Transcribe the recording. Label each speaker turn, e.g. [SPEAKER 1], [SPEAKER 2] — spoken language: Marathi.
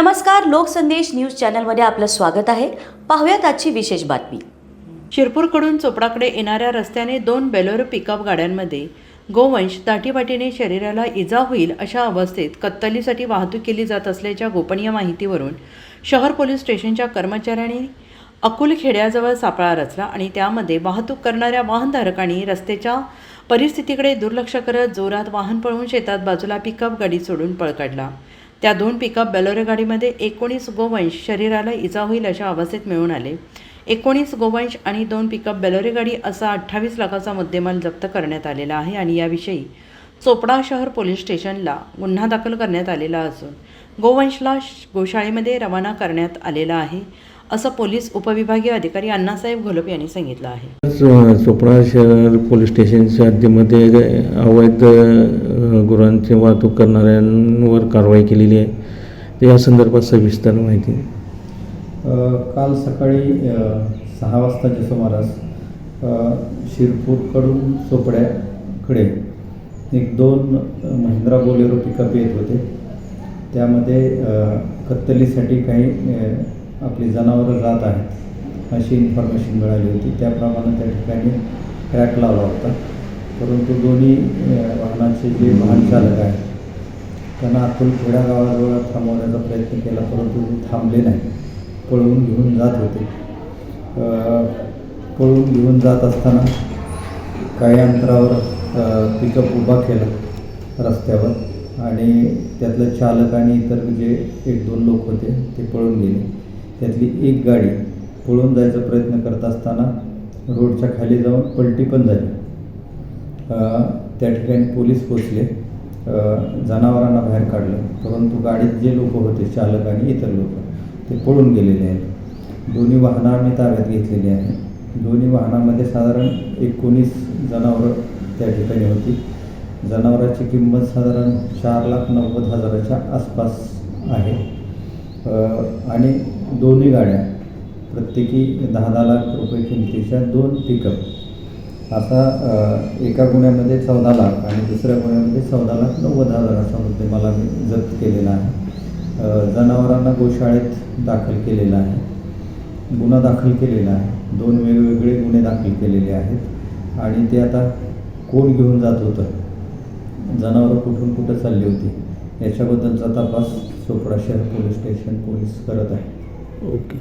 [SPEAKER 1] नमस्कार लोकसंदेश न्यूज चॅनलमध्ये आपलं स्वागत आहे. पाहूयात आजची विशेष बातमी.
[SPEAKER 2] शिरपूरकडून चोपडाकडे येणाऱ्या रस्त्याने दोन बेलोरो पिकअप गाड्यांमध्ये गोवंश दाटीपाटीने शरीराला इजा होईल अशा अवस्थेत कत्तलीसाठी वाहतूक केली जात असल्याच्या गोपनीय माहितीवरून शहर पोलीस स्टेशनच्या कर्मचाऱ्यांनी अकुल खेड्याजवळ सापळा रचला आणि त्यामध्ये वाहतूक करणाऱ्या वाहनधारकांनी रस्त्याच्या परिस्थितीकडे दुर्लक्ष करत जोरात वाहन पळवून शेतात बाजूला पिकअप गाडी सोडून पळ काढला. त्या दोन पिकअप बेलोरे गाडीमध्ये एकोणीस गोवंश शरीराला इजा होईल अशा अवस्थेत मिळून आले. एकोणीस गोवंश आणि दोन पिकअप बेलोरे गाडी असा अठ्ठावीस लाखाचा मुद्देमाल जप्त करण्यात आलेला आहे आणि याविषयी चोपडा शहर पोलीस स्टेशनला गुन्हा दाखल करण्यात आलेला असून गोवंशला श- गोशाळेमध्ये रवाना करण्यात आलेला आहे असं पोलीस उपविभागीय अधिकारी अण्णासाहेब घोलप यांनी सांगितलं आहे.
[SPEAKER 3] चोपडा शहर पोलीस स्टेशनच्या हद्दीमध्ये अवैध गुरांची वाहतूक करणाऱ्यांवर कारवाई केलेली आहे. या संदर्भात सविस्तर माहिती.
[SPEAKER 4] काल सकाळी सहा वाजताच्या सुमारास शिरपूरकडून चोपड्याकडे एक दोन महिंद्रा बोलेरो पिकअप येत होते. त्यामध्ये कत्तलीसाठी काही आपली जनावरं जात आहेत. अशी इन्फॉर्मेशन मिळाली होती. त्याप्रमाणे त्या ठिकाणी ट्रॅक लावला होता. परंतु दोन्ही वाहनांचे वाहनाचे जे वाहन चालक आहेत त्यांना अकोलखेडा गावाजवळ थांबवण्याचा प्रयत्न केला परंतु ते थांबले नाही. पळवून घेऊन जात होते. पळवून घेऊन जात असताना काही अंतरावर पिकअप उभा केला रस्त्यावर आणि त्यातलं चालक आणि इतर जे एक दोन लोक होते ते पळून गेले. त्यातली एक गाडी पळून जायचा प्रयत्न करत असताना रोडच्या खाली जाऊन पलटी पण झाली. त्या ठिकाणी पोलीस पोचले जनावरांना बाहेर काढलं. परंतु गाडीत जे लोक होते चालक आणि इतर लोक ते पळून गेलेले आहेत. दोन्ही वाहनं आम्ही ताब्यात घेतलेली आहे दोन्ही वाहनामध्ये साधारण एकोणीस जनावरं त्या ठिकाणी होती. जनावराची किंमत साधारण चार लाख नव्वद हजाराच्या आसपास आहे. आणि दोन्ही गाड्या प्रत्येकी दहा दहा लाख रुपये किमतीच्या दोन पिकअप असा एका गुन्ह्यामध्ये चौदा लाख आणि दुसऱ्या गुन्ह्यामध्ये चौदा लाख नव्वद हजाराचा मला मी जप्त केलेला आहे. जनावरांना गोशाळेत दाखल केलेला आहे. गुन्हा दाखल केलेला आहे. दोन वेगवेगळे गुन्हे दाखल केलेले आहेत. आणि ते आता कोण घेऊन जात होतं? जनावरं कुठून कुठं चालली होती? याच्याबद्दलचा तपास चोपडा शहर पोलीस स्टेशन पोलीस करत आहे.
[SPEAKER 3] ओके.